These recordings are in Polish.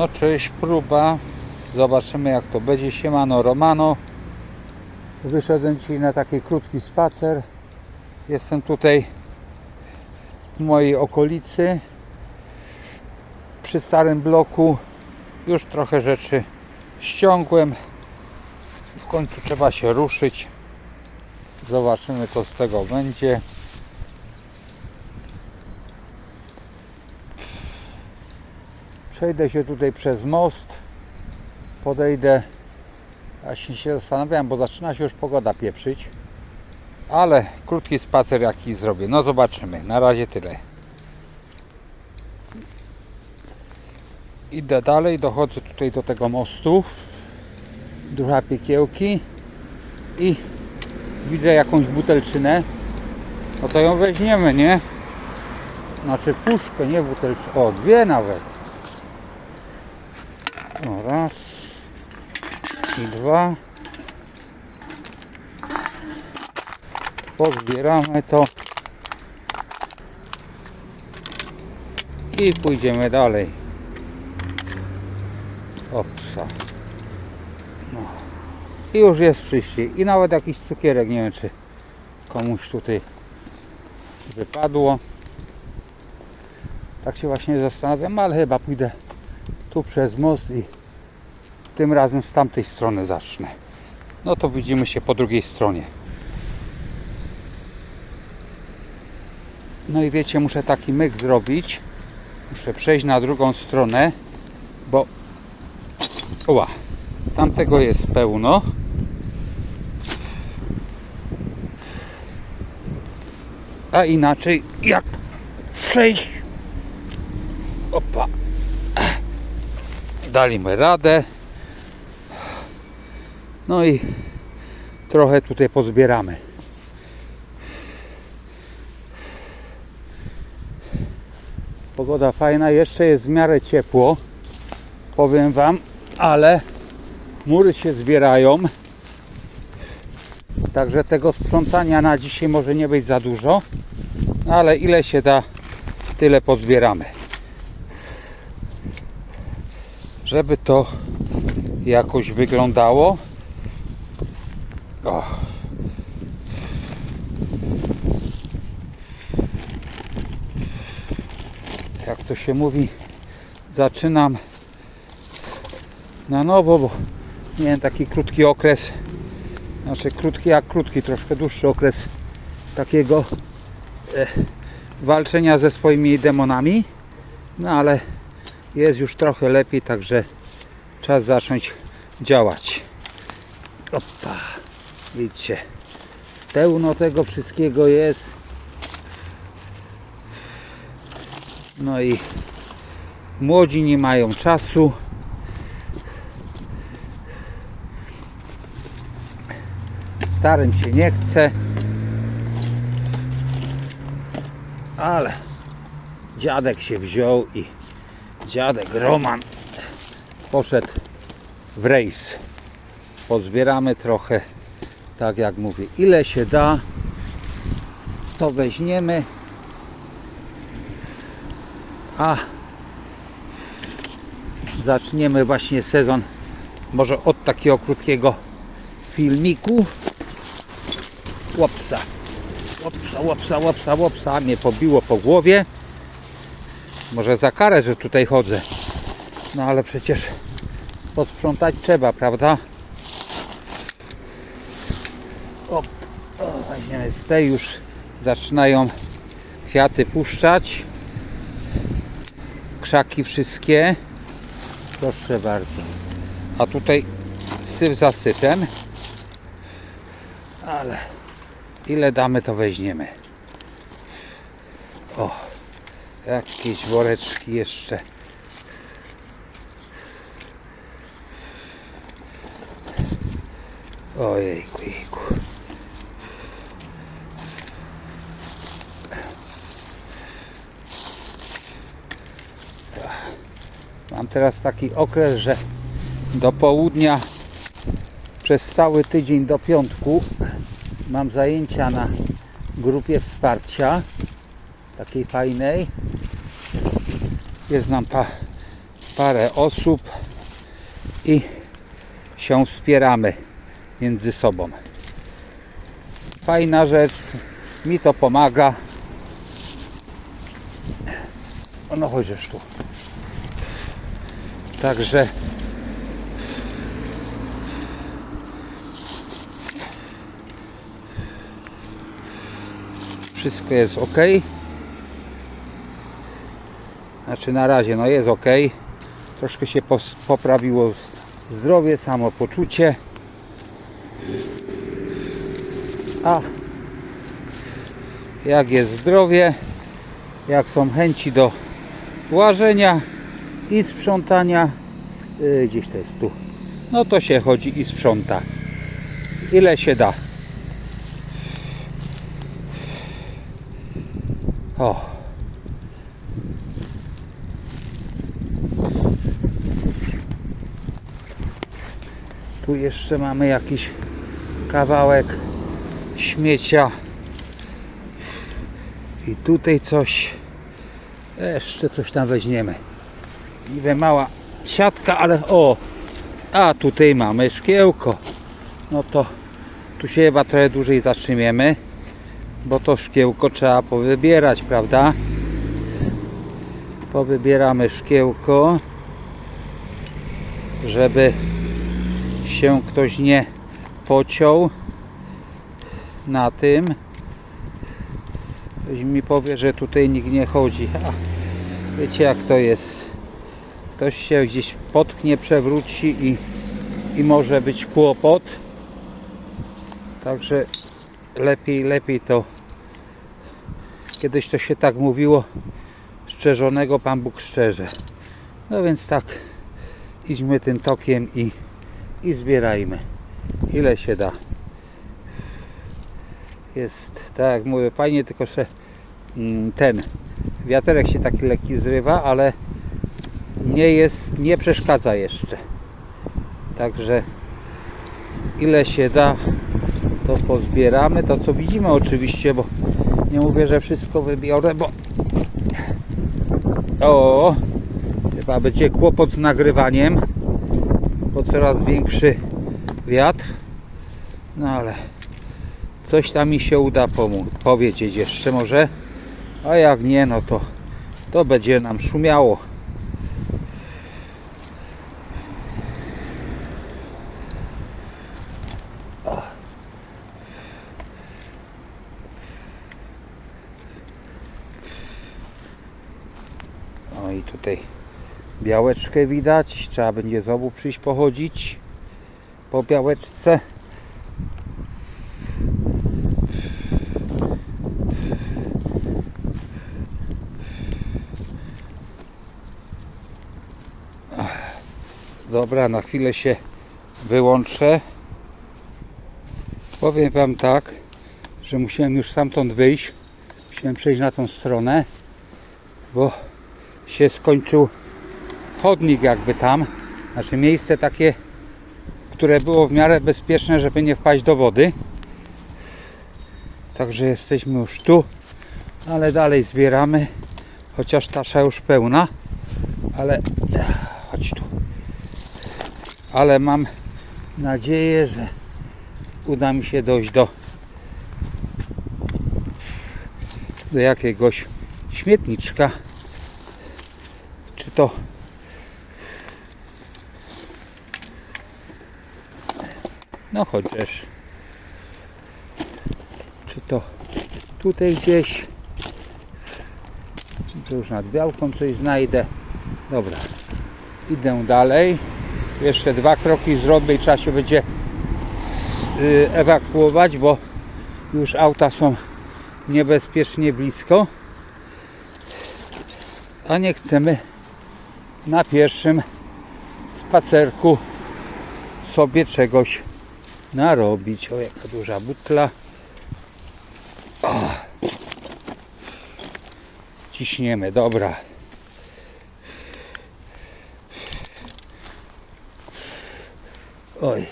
No cześć, próba. Zobaczymy jak to będzie. Siemano Romano. Wyszedłem dzisiaj na taki krótki spacer. Jestem tutaj w mojej okolicy. Przy starym bloku. Już trochę rzeczy ściągłem. W końcu trzeba się ruszyć. Zobaczymy co z tego będzie. Przejdę się tutaj przez most. Podejdę. Właśnie się zastanawiałem, bo zaczyna się już pogoda pieprzyć. Ale krótki spacer jaki zrobię. No zobaczymy. Na razie tyle. Idę dalej, dochodzę tutaj do tego mostu. Druga piekiełki. I widzę jakąś butelczynę. No to ją weźmiemy, nie? Znaczy puszkę, nie butelczynę. O, dwie nawet. O, raz i dwa. Pozbieramy to i pójdziemy dalej. Opsa. No. I już jest czyściej. I nawet jakiś cukierek, nie wiem czy komuś tutaj wypadło. Tak się właśnie zastanawiam, ale chyba pójdę tu przez most i tym razem z tamtej strony zacznę. No to widzimy się po drugiej stronie. No i wiecie, muszę taki myk zrobić. Muszę przejść na drugą stronę, bo oła, tamtego jest pełno. A inaczej jak przejść? Opa daliśmy radę. No i trochę tutaj pozbieramy. Pogoda fajna, jeszcze jest w miarę ciepło, powiem Wam, ale mury się zbierają. Także tego sprzątania na dzisiaj może nie być za dużo, ale ile się da, tyle pozbieramy. Żeby to jakoś wyglądało. O. Jak to się mówi, zaczynam na nowo, bo miałem taki krótki okres, znaczy krótki jak krótki, troszkę dłuższy okres takiego e, walczenia ze swoimi demonami, no ale jest już trochę lepiej, także czas zacząć działać. Opa, widzicie, pełno tego wszystkiego jest. No i młodzi nie mają czasu. Starym się nie chce. Ale dziadek się wziął i dziadek Roman poszedł w rejs. Pozbieramy trochę, tak jak mówię, ile się da, to weźmiemy. A zaczniemy właśnie sezon może od takiego krótkiego filmiku. Łopsa, łopsa, łopsa, łopsa, łopsa, mnie pobiło po głowie. Może za karę, że tutaj chodzę. No ale przecież posprzątać trzeba, prawda? O, o weźmiemy z tej już zaczynają kwiaty puszczać. Krzaki wszystkie. Proszę bardzo. A tutaj syp za sypem. Ale ile damy to weźmiemy. O. Jakieś woreczki jeszcze. Ojejku, jejku. Mam teraz taki okres, że do południa przez cały tydzień do piątku mam zajęcia na grupie wsparcia takiej fajnej jest nam pa, parę osób i się wspieramy między sobą. Fajna rzecz, mi to pomaga. No chociaż tu. Także wszystko jest ok. Znaczy na razie no jest ok. Troszkę się poprawiło zdrowie, samopoczucie. A jak jest zdrowie, jak są chęci do łażenia i sprzątania, yy, gdzieś to jest tu, no to się chodzi i sprząta. Ile się da. O. jeszcze mamy jakiś kawałek śmiecia. I tutaj coś. Jeszcze coś tam weźmiemy. Niby mała siatka, ale o! A tutaj mamy szkiełko. No to tu się chyba trochę dłużej zatrzymiemy, bo to szkiełko trzeba powybierać, prawda? Powybieramy szkiełko, żeby się ktoś nie pociął na tym. Ktoś mi powie, że tutaj nikt nie chodzi. A, wiecie jak to jest. Ktoś się gdzieś potknie, przewróci i, i może być kłopot. Także lepiej, lepiej to kiedyś to się tak mówiło szczerzonego Pan Bóg szczerze. No więc tak idźmy tym tokiem i, i zbierajmy. Ile się da. Jest tak jak mówię fajnie tylko że mm, ten wiaterek się taki lekki zrywa ale nie jest nie przeszkadza jeszcze. Także ile się da to pozbieramy. To co widzimy oczywiście bo nie mówię, że wszystko wybiorę bo o chyba będzie kłopot z nagrywaniem coraz większy wiatr. No ale coś tam mi się uda pomóc, powiedzieć jeszcze może. A jak nie no to to będzie nam szumiało No i tutaj białeczkę widać. Trzeba będzie znowu przyjść pochodzić po białeczce. Dobra, na chwilę się wyłączę. Powiem Wam tak, że musiałem już stamtąd wyjść. Musiałem przejść na tą stronę, bo się skończył chodnik jakby tam, znaczy miejsce takie, które było w miarę bezpieczne, żeby nie wpaść do wody. Także jesteśmy już tu, ale dalej zbieramy, chociaż tasza już pełna, ale chodź tu. Ale mam nadzieję, że uda mi się dojść do do jakiegoś śmietniczka czy to no chociaż. Czy to tutaj gdzieś? To już nad białką coś znajdę? Dobra. Idę dalej. Jeszcze dwa kroki zrobię i trzeba się będzie y, ewakuować bo już auta są niebezpiecznie blisko. A nie chcemy na pierwszym spacerku sobie czegoś narobić. O, jaka duża butla. O. Ciśniemy, dobra. Oj.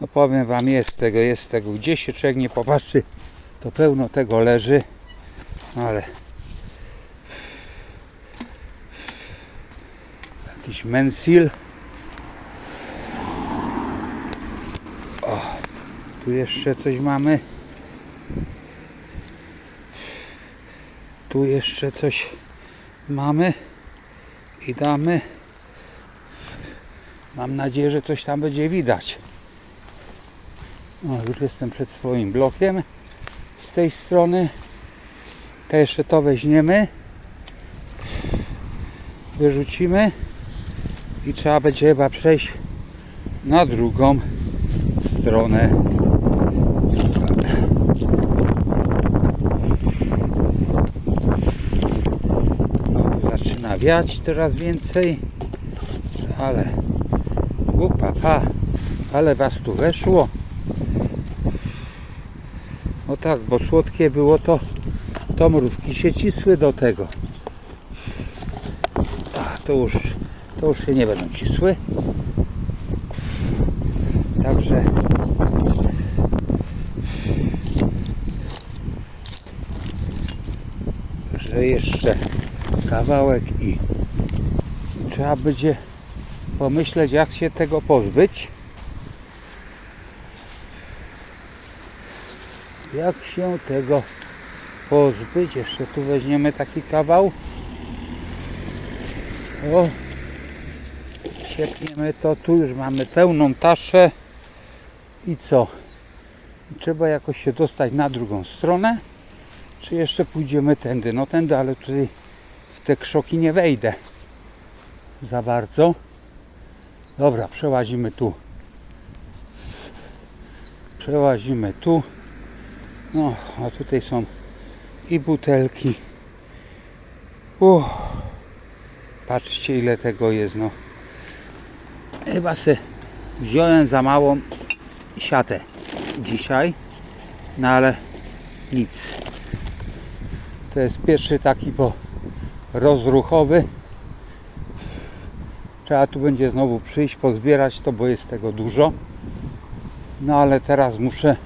No powiem wam, jest tego, jest tego. Gdzie się człowiek nie popatrzy, to pełno tego leży. Ale jakiś mensil. Tu jeszcze coś mamy. Tu jeszcze coś mamy i damy. Mam nadzieję, że coś tam będzie widać. Już jestem przed swoim blokiem z tej strony. To jeszcze to weźmiemy. Wyrzucimy i trzeba będzie chyba przejść na drugą stronę. No, zaczyna wiać coraz więcej, ale upapa, ale was tu weszło. No tak, bo słodkie było to, to mrówki się cisły do tego. A, to już, to już się nie będą cisły. Także że jeszcze kawałek i trzeba będzie pomyśleć jak się tego pozbyć. Jak się tego pozbyć? Jeszcze tu weźmiemy taki kawał. O, siepniemy to. Tu już mamy pełną taszę. I co? Trzeba jakoś się dostać na drugą stronę. Czy jeszcze pójdziemy tędy? No tędy, ale tutaj te krzoki nie wejdę za bardzo. Dobra, przełazimy tu. Przełazimy tu. No, a tutaj są i butelki. Uff. Patrzcie ile tego jest, no. Chyba se wziąłem za małą siatę dzisiaj. No ale nic. To jest pierwszy taki po rozruchowy. Trzeba tu będzie znowu przyjść, pozbierać to, bo jest tego dużo. No ale teraz muszę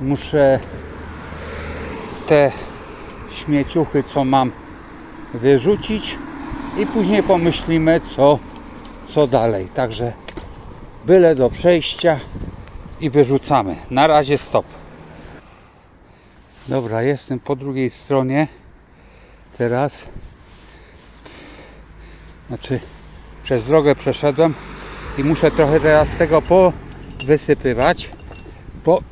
muszę te śmieciuchy, co mam wyrzucić i później pomyślimy, co, co dalej. Także byle do przejścia i wyrzucamy. Na razie stop. Dobra, jestem po drugiej stronie. Teraz znaczy przez drogę przeszedłem i muszę trochę teraz tego powysypywać, bo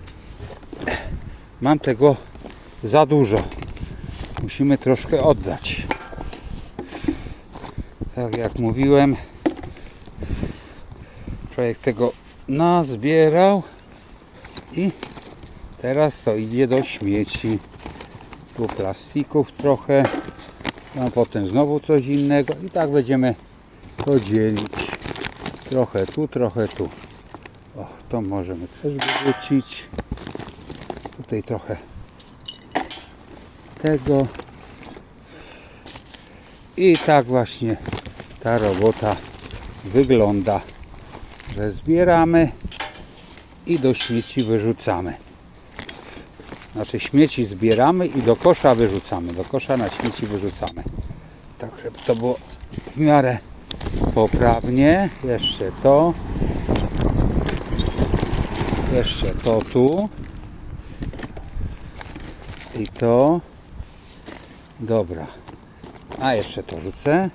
mam tego za dużo. Musimy troszkę oddać. Tak jak mówiłem, człowiek tego nazbierał i teraz to idzie do śmieci. Tu plastików trochę, a potem znowu coś innego i tak będziemy to dzielić. Trochę tu, trochę tu. O, to możemy też wyrzucić. Tutaj trochę tego. I tak właśnie ta robota wygląda, że zbieramy i do śmieci wyrzucamy. Znaczy śmieci zbieramy i do kosza wyrzucamy. Do kosza na śmieci wyrzucamy. Tak, żeby to było w miarę poprawnie. Jeszcze to. Jeszcze to tu. I to. Dobra. A jeszcze to rzucę.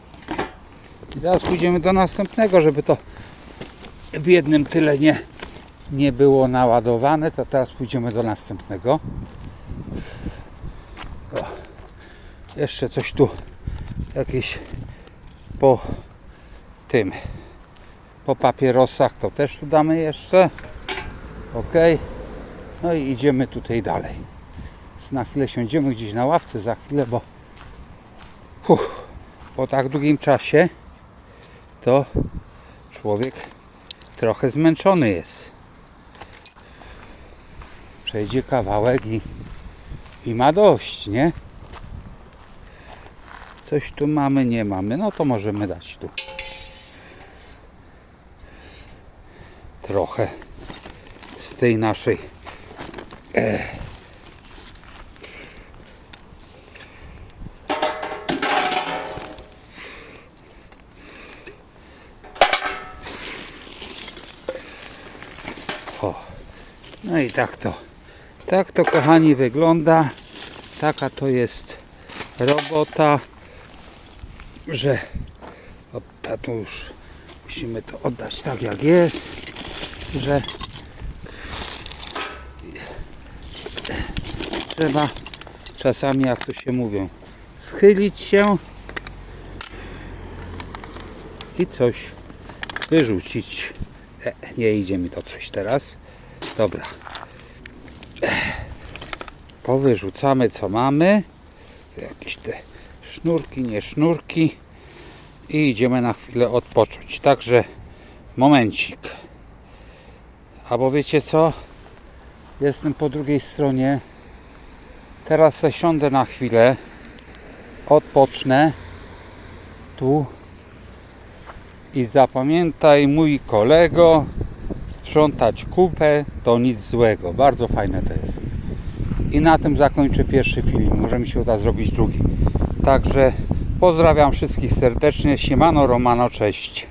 I teraz pójdziemy do następnego, żeby to w jednym tyle nie, nie było naładowane, to teraz pójdziemy do następnego. O, jeszcze coś tu jakieś po tym po papierosach to też tu damy jeszcze. Ok. No i idziemy tutaj dalej. Na chwilę siądziemy gdzieś na ławce za chwilę, bo po tak długim czasie to człowiek trochę zmęczony jest przejdzie kawałek i, i ma dość, nie? Coś tu mamy, nie mamy. No to możemy dać tu. Trochę z tej naszej eh. O, no i tak to tak to kochani wygląda. Taka to jest robota, że opa, tu już musimy to oddać tak jak jest, że trzeba czasami jak to się mówią schylić się i coś wyrzucić. E, nie idzie mi to coś teraz. Dobra. Powyrzucamy co mamy. Jakieś te sznurki, nie sznurki. I idziemy na chwilę odpocząć. Także momencik. Albo wiecie co? Jestem po drugiej stronie. Teraz zasiądę na chwilę. Odpocznę. Tu. I zapamiętaj mój kolego, sprzątać kupę to nic złego. Bardzo fajne to jest. I na tym zakończę pierwszy film. Może mi się uda zrobić drugi. Także pozdrawiam wszystkich serdecznie. Siemano, Romano, cześć.